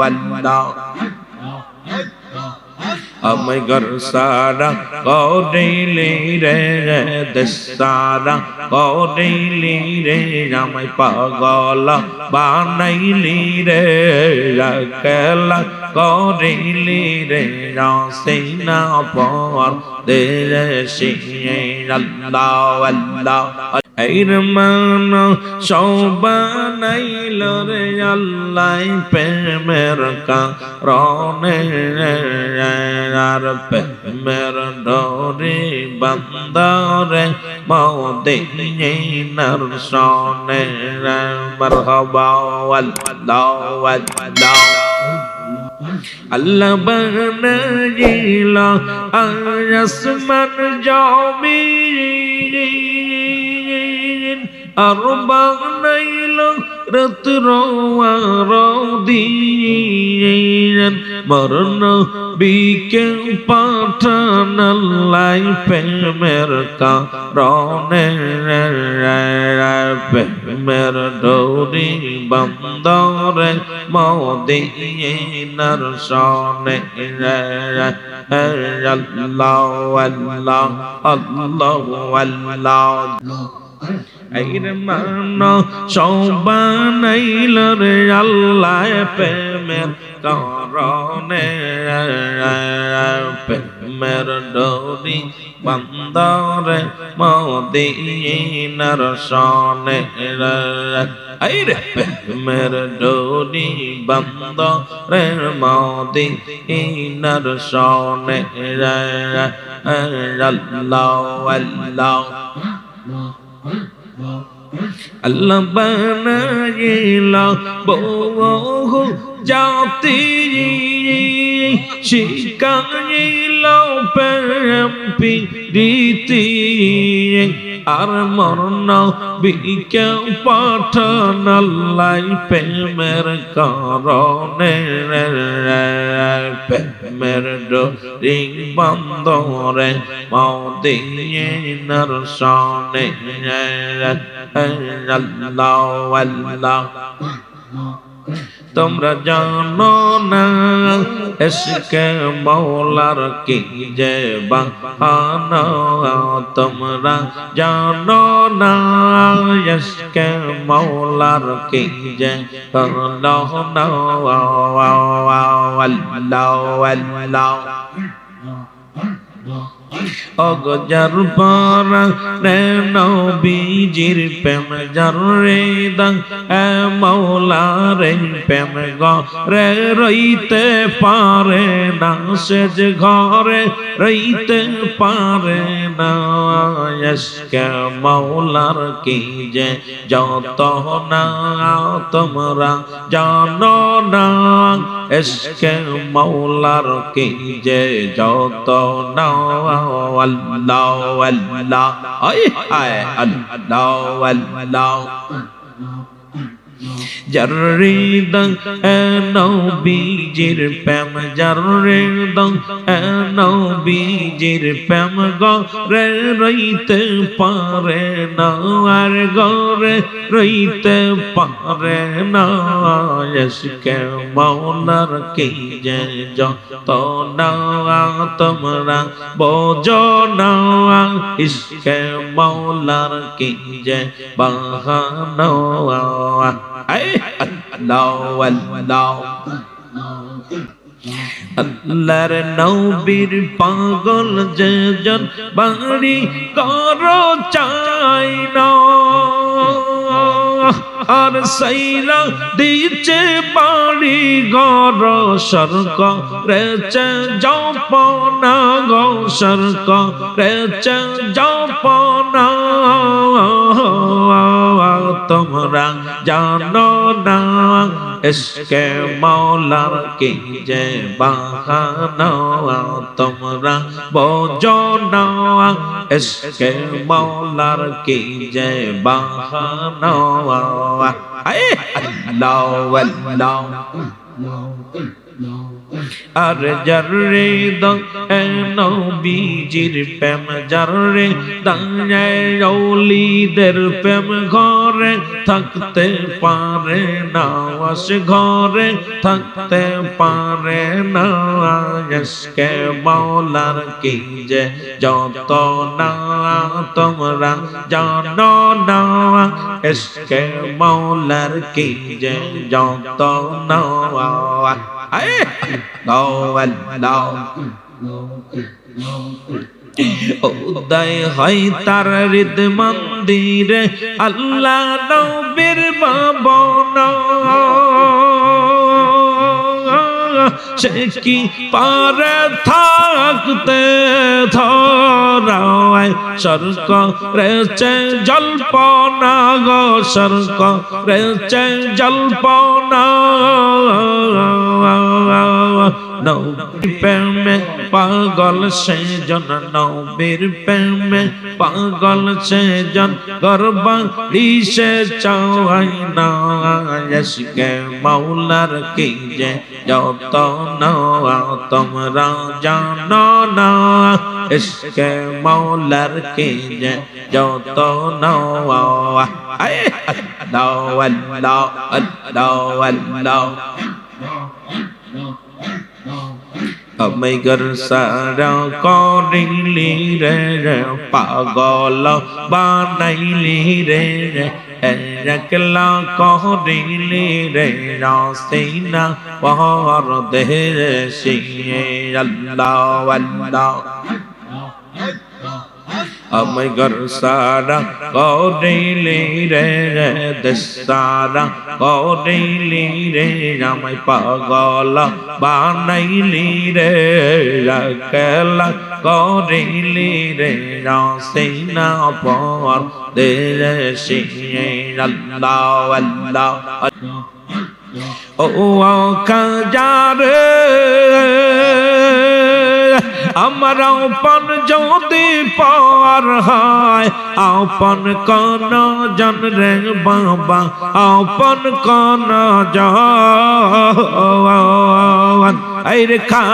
আল্লাহ আমি ঘর সারা করিলি রে দেশারা করিলি রে আমায় পাগল বানাইলি রে কেলা করিলি রে রাসিনা পর দেশি আল্লাহ আল্লাহ এর মান সৌবানাইল রে আল্লাহ প্রেমের কারণে, আর প্রেমের ডরে বন্দরে মদিনার সনে মারহাবা আল্লাহ আল্লাহ আল্লাহ বানাইল আসমান জমিন, আর বানাইল রাত্র আর দিন মরণ বিকে পাঠান লাই প্রেমের কারণে প্রেমের ডোরি বন্দরে মদিনার সনে আল্লাহ আল্লাহ আল্লাহ আল্লাহ আইরে মান সৌবানাইল রে আল্লাহ প্রেমের করণে। প্রেমের ডোরি বন্দরে মদিনার সনে। আইরে প্রেমের ডোরি বন্দরে মদিনার সনে। আল্লাহ আল্লাহ। আল্লাহ বানাইলা বহু জাতি শিকাইল প্রেম প্রীতি আর মরণ বিকে পাঠান আল্লাহ প্রেমের কারণে। প্রেমের ডোরি বন্দরে মদিনার সনে আল্লাহ আল্লাহ। তোমরা জানো না এসকে মৌলার কি যে বাহানা তোমরা জানো না এসকে মৌলার কি যে আল্লাহ আল্লাহ আল্লাহ অগজার পারা রে নবীজির প্রেম যার রে দং, এ মৌলা রে প্রেম গ রে রইতে পারে না সেজ ঘরে রইতে পারে না এসকে মৌলার কি যে যত না তোমরা জানো না এসকে মৌলার কি যে যত না আল্লাহ আল্লাহ আয় আয় আল্লাহ আল্লাহ জরিদং নবীজির প্রেম জরিদং নবীজির প্রেম গরে রইতে পারে না, আর গরে রইতে পারে না। এসকে মৌলার কি যে যত না, তোমরা বোঝো না। ইসকে মৌলার কি যে বাহানো। আল্লাহর নবীর পাগল যেজন বাড়ি কর চাই না। আর সাইরা দিচ্ছে বাড়ি গর সরক রেচে জপনা গো সরক রেচে জপনা। তোমরা জানো না, এসকে মৌলার কি যে বাহানো, তোমরা বোঝো না, এসকে মৌলার কি যে বাহানো। আল্লাহ আল্লাহ। আর যার রে নবীজির প্রেম, যার রে দাঁড়িদের প্রেম ঘরে থাকতে পারে না, আস ঘরে থাকতে পারে না। আজকে মৌলার কি যে যত না, তোমরা জানো না। এসকে মৌলার কি যে যত না। আয় দাও দাও উদয় হয় তার হৃদ মন্দিরে আল্লাহ নবীর বাবনা। সে কি পারে থাকতে ধরায় সর্ক রেছে জল্পনা গো সর্ক রেছে জল্পনা। নৌ প্রেমে পাগল সে জন নবীর প্রেমে পাগল সে জন গরবা দিশে চাওয়াই না আজকে মাওলার কি যে যত নওয়া তোমরা জানো না ইসকে মাওলার কি যে যত আয় আল্লাহ আল্লাহ আল্লাহ আল্লাহ আমাইগর সারা করিলি রে পাগল বানাইলি রে একলা করিলি রে রাসিনা পহর সিয়ে আল্লাহ আল্লাহ। আমায় ঘর সারা করিলি রে দসারা করিলি রে আমায় পাগল বানাইলি রে একলা করিলি রে রাসিনা পর ও কাজারে আমরাও পন যদি পার হয় আপন কন জন রে বাবা আপন কন জন আইরে খা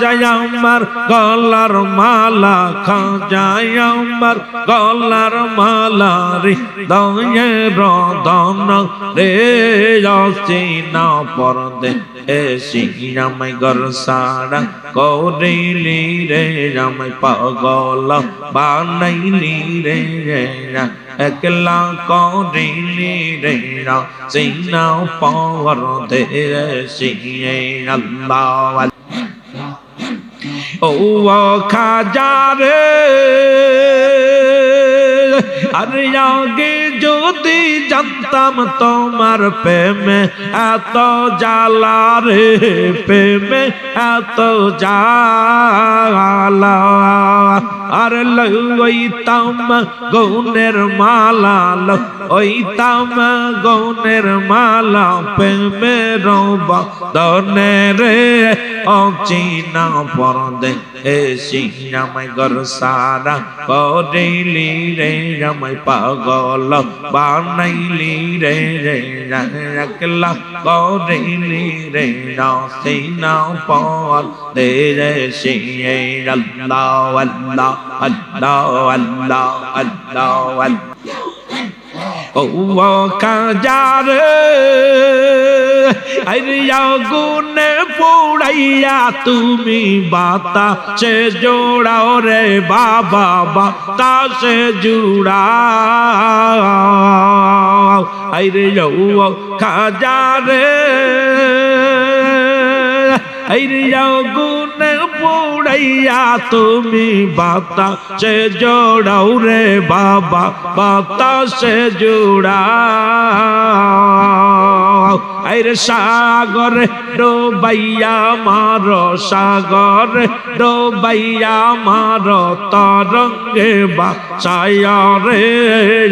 যায় আমার, গলার মালা খা যায় আমার, গলার মালা রে দয়ে রদন রে না পরদে এসি আমায় গর সারা করিলি রে, আমায় পাগল বানাইলি রে একলা করিলি রে সিনা পর দে এসি আল্লাহ ও খাজা রে আরে আগে যদি জানতাম তোমার প্রেমে, এত জালা রে প্রেমে, এত জালা আর লইতাম গৌনের মালা, লইতাম গৌনের মালা প্রেমের দনে রে। অচিনা পরদে এসি আমায় গর সারা। করিলি রে আমায় পাগল, বানাইলি রে রে একলা করিলি রে রাসিনা পর, দে, রে সে আল্লাহ আল্লাহ আল্লাহ আল্লাহ আল্লাহ আল্লাহ ও কাজারে গুনে পুড়াইয়া তুমি বাতা, সে জোড়াও রে বাবা, বাতা সে জুড়াও। আইরে যাও খাজারে আইয়া গুনে পুড়াইয়া তুমি বাতা, সে জোড়াও রে বাবা, বাতা সে জোড়াও। আইরে সাগরে, ডোবাইয়া মার সাগরে, ডোবাইয়া মার তরঙ্গে বা সায়রে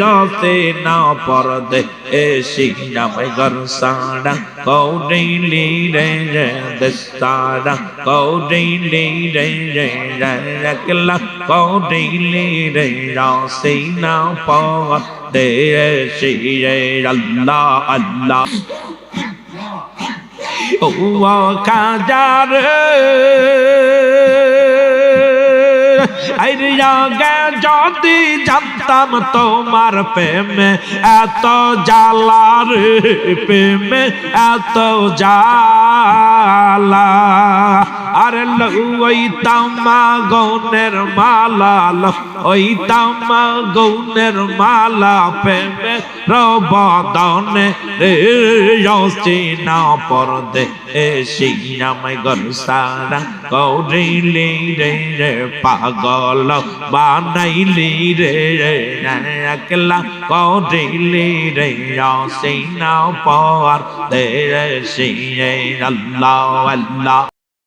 রতে না পরদে এসি নামে গর সাড়া কৌডিলি রে রে দস্তারা কৌডিলি রে রে রে একলা কৌডিলি রে রাসি না পর দে এসি রে আল্লাহ আল্লাহ। ও কাজার যদি জানতাম তোমার প্রেমে এত জালার প্রেমে এত জালা আরে ওই তামা গৌনের মালা ওই তামা গৌনের মালা, প্রেমে রবদনে রে না পরদে এসি আমায় গর সারা কৌরিলি রে রে পাগল বানাইলি রে রে একলা কৌরিলি রে অসিনা পর দে সে আল্লাহ আল্লাহ।